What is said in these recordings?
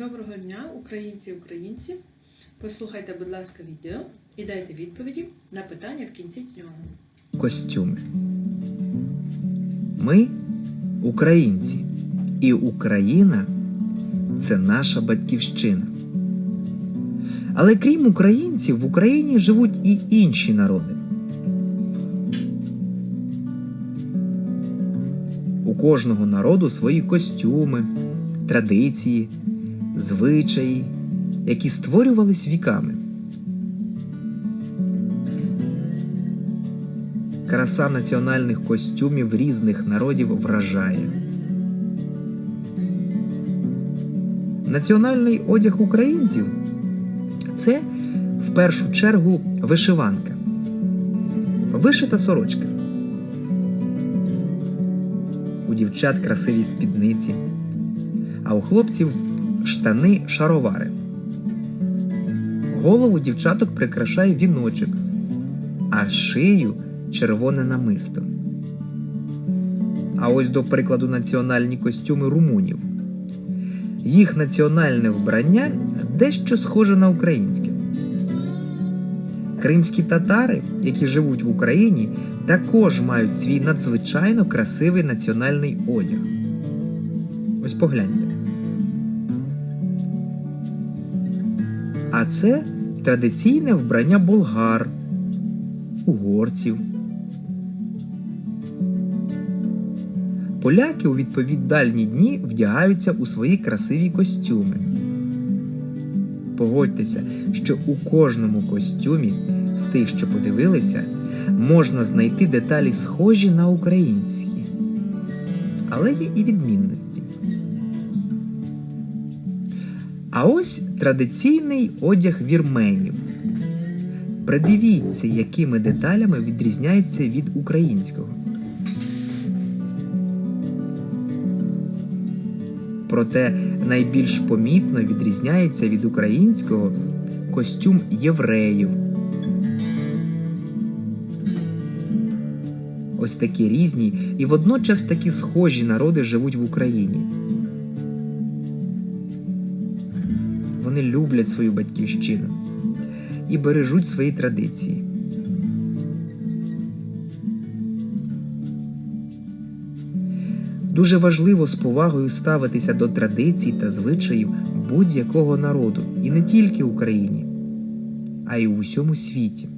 Доброго дня, українці і українці. Послухайте, будь ласка, відео і дайте відповіді на питання в кінці цього. костюми. Ми українці, і Україна це наша батьківщина. Але крім українців, в Україні живуть і інші народи. У кожного народу свої костюми, традиції, звичаї, які створювались віками. Краса національних костюмів різних народів вражає. Національний одяг українців це в першу чергу вишиванка, вишита сорочка. У дівчат красиві спідниці, а у хлопців штани шаровари. Голову дівчаток прикрашає віночок, а шию червоне намисто. А ось до прикладу національні костюми румунів. Їх національне вбрання дещо схоже на українське. Кримські татари, які живуть в Україні, також мають свій надзвичайно красивий національний одяг. Ось погляньте. Це традиційне вбрання болгар, угорців. Поляки у відповідальні дні вдягаються у свої красиві костюми. Погодьтеся, що у кожному костюмі з тих, що подивилися, можна знайти деталі схожі на українські. Але є і відмінності. А ось традиційний одяг вірменів. Придивіться, якими деталями відрізняється від українського. Проте найбільш помітно відрізняється від українського костюм євреїв. Ось такі різні і водночас такі схожі народи живуть в Україні. Вони люблять свою батьківщину і бережуть свої традиції. Дуже важливо з повагою ставитися до традицій та звичаїв будь-якого народу, і не тільки в Україні, а й у всьому світі.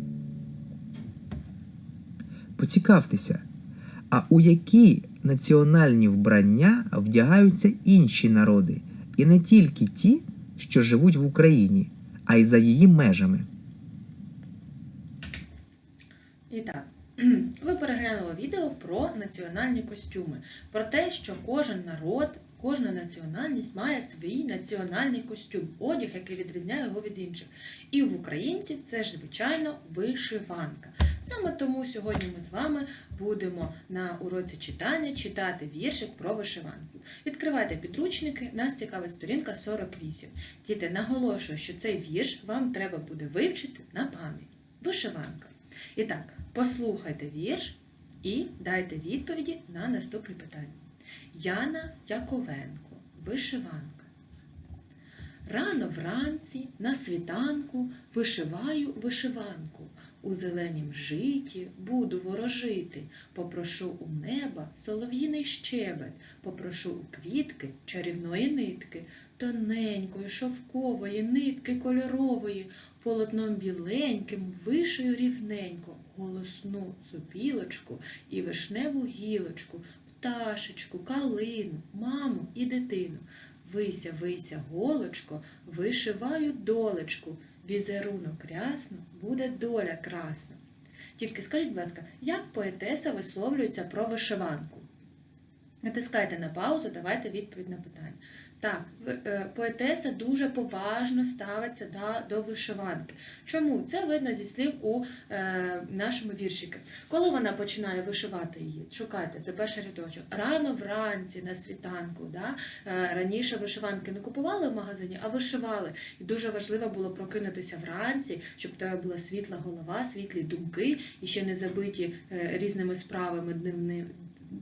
Поцікавтеся, а у які національні вбрання вдягаються інші народи, і не тільки ті, що живуть в Україні, а й за її межами. І так, ви переглянули відео про національні костюми, про те, що кожен народ, кожна національність має свій національний костюм, одяг, який відрізняє його від інших. І в українців це ж, звичайно, вишиванка. Саме тому сьогодні ми з вами будемо на уроці читання читати віршик про вишиванку. Відкривайте підручники, нас цікавить сторінка 48. Діти, наголошую, що цей вірш вам треба буде вивчити на пам'ять. Вишиванка. І так, послухайте вірш і дайте відповіді на наступні питання. Яна Яковенко, вишиванка. Рано вранці на світанку вишиваю вишиванку. У зеленім житі буду ворожити, попрошу у неба солов'їний щебет, попрошу у квітки чарівної нитки, тоненької, шовкової, нитки кольорової, полотном біленьким вишию рівненько, голосну сопілочку і вишневу гілочку, пташечку, калину, маму і дитину. Вися, вися, голочко, вишиваю долечку, візерунок рясно, буде доля красна. Тільки скажіть, будь ласка, як поетеса висловлюється про вишиванку? Натискайте на паузу, давайте відповідь на питання. Так, е, поетеса дуже поважно ставиться до вишиванки. Чому? Це видно зі слів у е, нашому віршику. Коли вона починає вишивати її, шукайте, це перший рядочок. Рано вранці на світанку. Да? Е, раніше вишиванки не купували в магазині, а вишивали. І дуже важливо було прокинутися вранці, щоб в тебе була світла голова, світлі думки і ще не забиті різними справами дневни-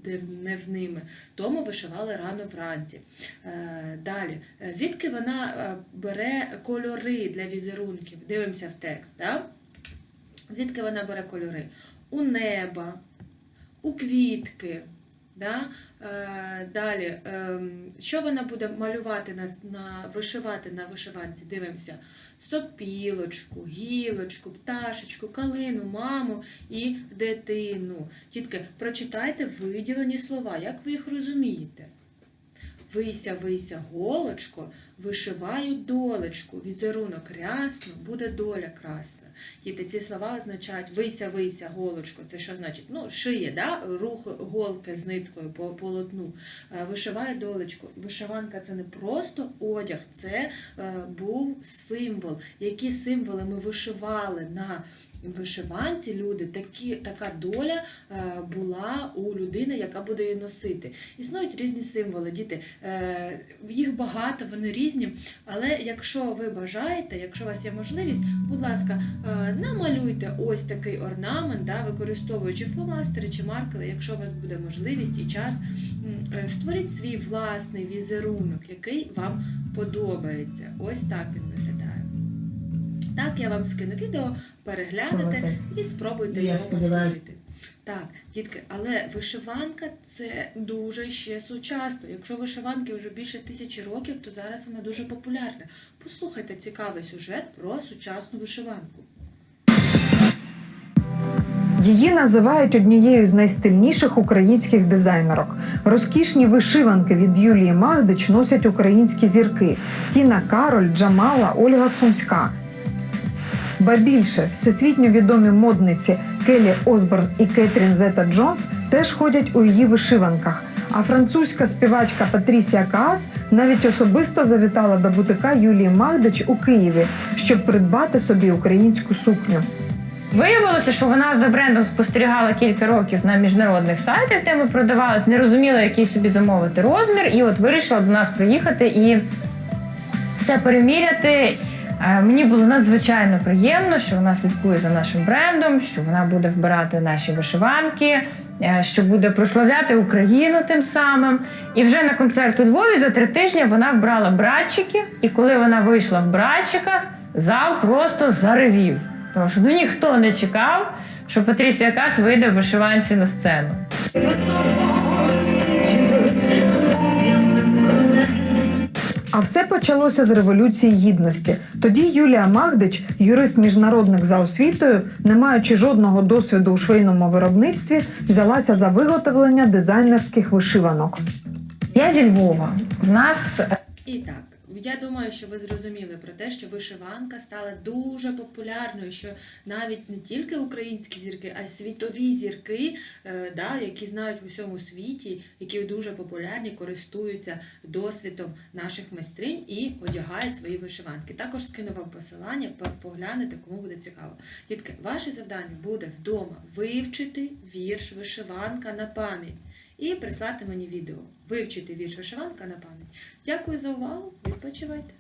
дневними, тому вишивали рано вранці. Е, Далі, Е, звідки вона е, бере кольори для візерунків? Дивимося в текст. Да? Звідки вона бере кольори? У неба, у квітки. Да? Далі, ем, що вона буде малювати на, на вишивати на вишиванці? Дивимося. Сопілочку, гілочку, пташечку, калину, маму і дитину. Тітки, прочитайте виділені слова, як ви їх розумієте? Вися, вися, голочко, вишиваю долечку, візерунок рясно, буде доля красна. Діти, ці слова означають вися, вися, голочко. Це що значить? Ну, шиє, да? рух голки з ниткою по полотну. Е, Вишиває долечку. Вишиванка це не просто одяг, це е, був символ. Які символи ми вишивали на вишиванці люди, такі, така доля е, була у людини, яка буде її носити. Існують різні символи, діти. Е, їх багато, вони різні. Але якщо ви бажаєте, якщо у вас є можливість, будь ласка, е, намалюйте ось такий орнамент, да, використовуючи фломастери чи маркери, якщо у вас буде можливість і час, створіть свій власний візерунок, який вам подобається. Ось так він виглядає. Так, я вам скину відео, переглянете і спробуйте Я його повторити. Так, дітки, але вишиванка це дуже ще сучасно. Якщо вишиванки вже більше тисячі років, то зараз вона дуже популярна. Послухайте цікавий сюжет про сучасну вишиванку. Її називають однією з найстильніших українських дизайнерок. Розкішні вишиванки від Юлії Магдич носять українські зірки: Тіна Кароль, Джамала, Ольга Сумська. Ба більше всесвітньо відомі модниці Келі Осборн і Кетрін Зета Джонс теж ходять у її вишиванках. А французька співачка Патрісія Каас навіть особисто завітала до бутика Юлії Магдич у Києві, щоб придбати собі українську сукню. Виявилося, що вона за брендом спостерігала кілька років на міжнародних сайтах, де ми продавалися, не розуміла, який собі замовити розмір, і от вирішила до нас приїхати і все переміряти. Е, Мені було надзвичайно приємно, що вона слідкує за нашим брендом, що вона буде вбирати наші вишиванки, е, що буде прославляти Україну тим самим. І вже на концерт у Львові за три тижні вона вбрала братчики, і коли вона вийшла в братчиках, зал просто заревів. Тому що ну ніхто не чекав, що Патрісія Кас вийде в вишиванці на сцену. А все почалося з революції гідності. Тоді Юлія Магдич, юрист-міжнародник за освітою, не маючи жодного досвіду у швейному виробництві, взялася за виготовлення дизайнерських вишиванок. Я зі Львова. В нас е, І так, я думаю, що ви зрозуміли про те, що вишиванка стала дуже популярною, що навіть не тільки українські зірки, а й світові зірки, е, да, які знають в усьому світі, які дуже популярні, користуються досвідом наших майстринь і одягають свої вишиванки. Також скину вам посилання, поглянете, кому буде цікаво. Дітки, ваше завдання буде вдома вивчити вірш вишиванка на пам'ять і прислати мені відео. Вивчити вірш вишиванка на пам'ять. Дякую за увагу. Відпочивайте.